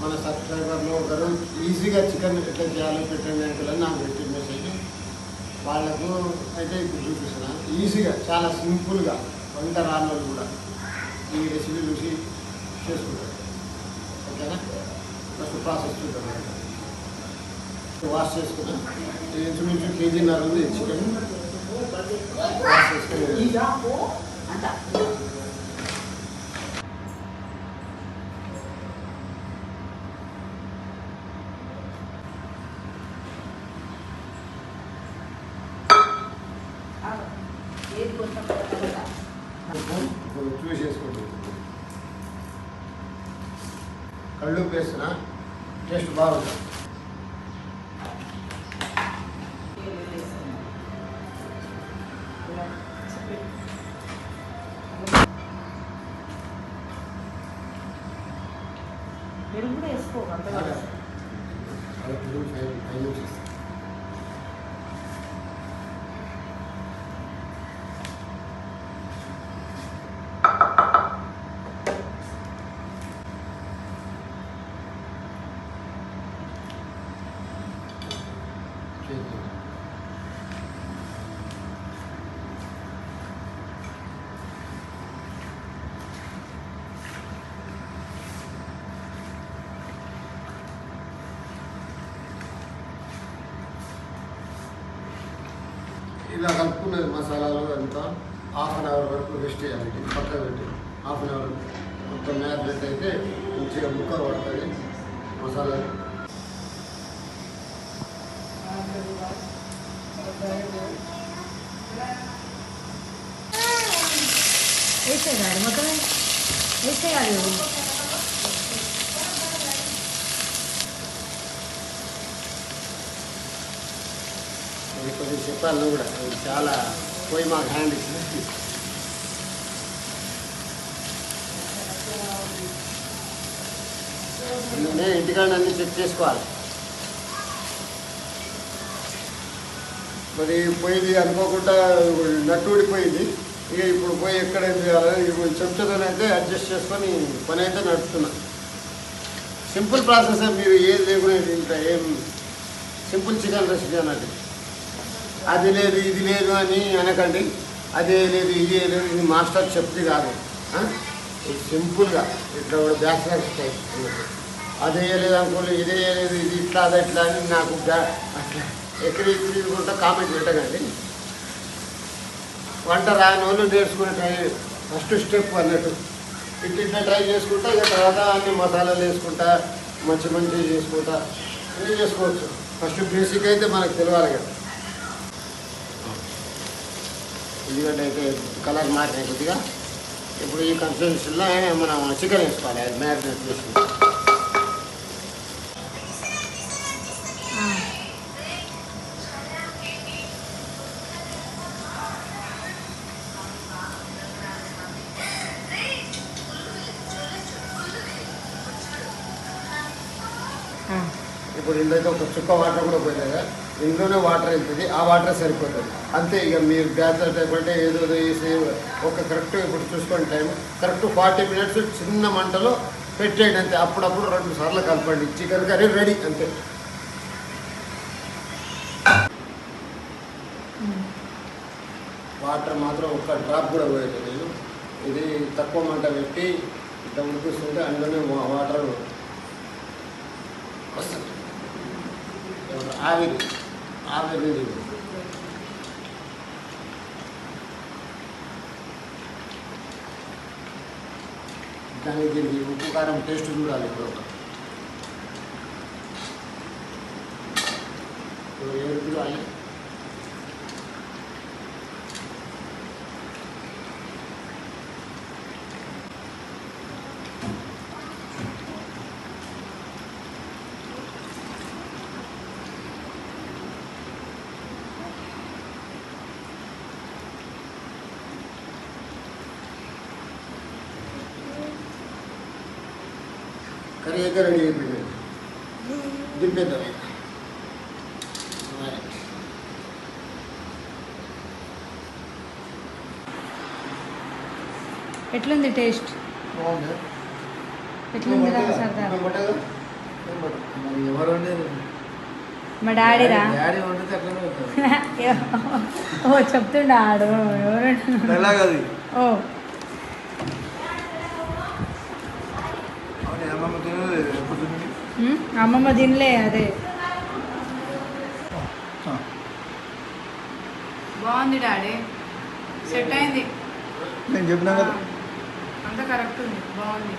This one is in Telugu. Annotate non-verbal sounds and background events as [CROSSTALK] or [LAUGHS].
మన సబ్స్క్రైబర్లో ఒకరు ఈజీగా చికెన్ ఎట్లా చేయాలో పెట్టండి అంటే నాకు పెట్టిన మెసేజ్ వాళ్ళకు అయితే ఇప్పుడు చూపిస్తున్నా. ఈజీగా చాలా సింపుల్గా వంట రాళ్ళు కూడా ఈ రెసిపీ చూసి చేసుకుంటారు. ఓకేనా? ఫస్ట్ ప్రాసెస్ చూద్దాం. వాష్ చేసుకున్నా. ఇంచుమించు కేజీన్నర ఉంది చికెన్. వాష్ చేసుకుని ఏది కొంచెం పెద్దగా. ఇప్పుడు చూసి చేసుకుంటుంది కళ్ళు వేసిన టేస్ట్ బాగుంది. పెరుగు కూడా వేసుకో అంతగా ఇలా కలుపుకున్నది మసాలాలు అంతా హాఫ్ అన్ అవర్ వరకు రెస్ట్ చేయాలి. ఇది పక్క పెట్టి హాఫ్ అన్ అవర్ మొత్తం మ్యారినేట్ అయితే మంచిగా ముక్క పడుతుంది. మసాలా. వేసేయాలి మొత్తం వేసేయాలి ఇది కొంచెం చెప్పాలి నువ్వు కూడా చాలా పోయి మాకు హ్యాండ్ ఇచ్చింది. నేను ఇంటికాడ అన్నీ చెక్ చేసుకోవాలి. మరి పోయింది అనుకోకుండా నట్టు ఊడిపోయింది. ఇక ఇప్పుడు పోయి ఎక్కడ ఏం చేయాలి? ఇప్పుడు చెప్తుందనైతే అడ్జస్ట్ చేసుకొని పని అయితే నడుపుతున్నా. సింపుల్ ప్రాసెస్ మీరు ఏది లేకుండా ఇంత ఏం సింపుల్ చికెన్ రెసిపీ అన్నట్టు అది లేదు ఇది లేదు అని అనకండి. అదే లేదు ఇది లేదు ఇది మాస్టర్ చెప్తే కాదు. సింపుల్గా ఇట్లా కూడా బ్యాచిలర్ టైప్ అదే లేదు అనుకోలేదు ఇదే లేదు ఇది ఇట్లా అది ఇట్లా అని నాకు బ్యా అట్లా ఎక్కడి కూడా కామెంట్ పెట్టకండి. వంట రాని వాళ్ళు నేర్చుకునే ట్రై ఫస్ట్ స్టెప్ అన్నట్టు. ఇట్లా ఇట్లా ట్రై చేసుకుంటా ఇక తర్వాత అన్ని మసాలాలు వేసుకుంటా మంచి మంచి చేసుకుంటా. అన్నీ చేసుకోవచ్చు. ఫస్ట్ బేసిక్ అయితే మనకు తెలియాలి కదా. ఉల్లిగడ్డ అయితే కలర్ మారినాయి కొద్దిగా. ఇప్పుడు ఈ కన్సిస్టెన్సీలో మనం చికెన్ వేసుకోవాలి అది మ్యారినేట్ చేసుకుంటాం ఇప్పుడు ఇందులో ఒక చుక్క వాటర్ కూడా పోయింది కదా. ఇందులోనే వాటర్ వెళ్తుంది ఆ వాటర్ సరిపోతుంది. అంతే ఇక మీరు బ్యాచలర్ టైప్ అంటే ఏదో వేసి ఒక కరెక్ట్ ఇప్పుడు చూసుకోండి టైం కరెక్ట్ ఫార్టీ మినిట్స్ చిన్న మంటలో పెట్టేయండి అంతే. అప్పుడప్పుడు రెండు సార్లు కలపండి. చికెన్ కర్రీ రెడీ అంతే. వాటర్ మాత్రం ఒక్క డ్రాప్ కూడా పోయేది లేదు ఇది తక్కువ మంట పెట్టి ఇట్లా ఉడికిస్తుంటే అందులోనే వాటర్ వస్తుంది. ఆవిరి. ఆవిరి నీళ్ళు. దానికి దీనికి ఉప్పు కారం టేస్ట్ చూడాలి ఇప్పుడు ఒక ఇప్పుడు ఏడు కర్రీ అయితే రెడీ అయిపోయింది. దింపేద్దాం. ఎట్లుంది టేస్ట్? బాగుంది. ఎట్లుంది రా సరదా? మరి ఎవరు మా డాడీరా డాడీ వండితే అట్లనే [LAUGHS] ఓ చెప్తుండా ఆడు. ఎవరు ఓ. అమ్మమ్మ తినలే అదే బాగుంది డాడీ సెట్ అయింది నేను చెప్పినా కదా అంతా కరెక్ట్ ఉంది బాగుంది.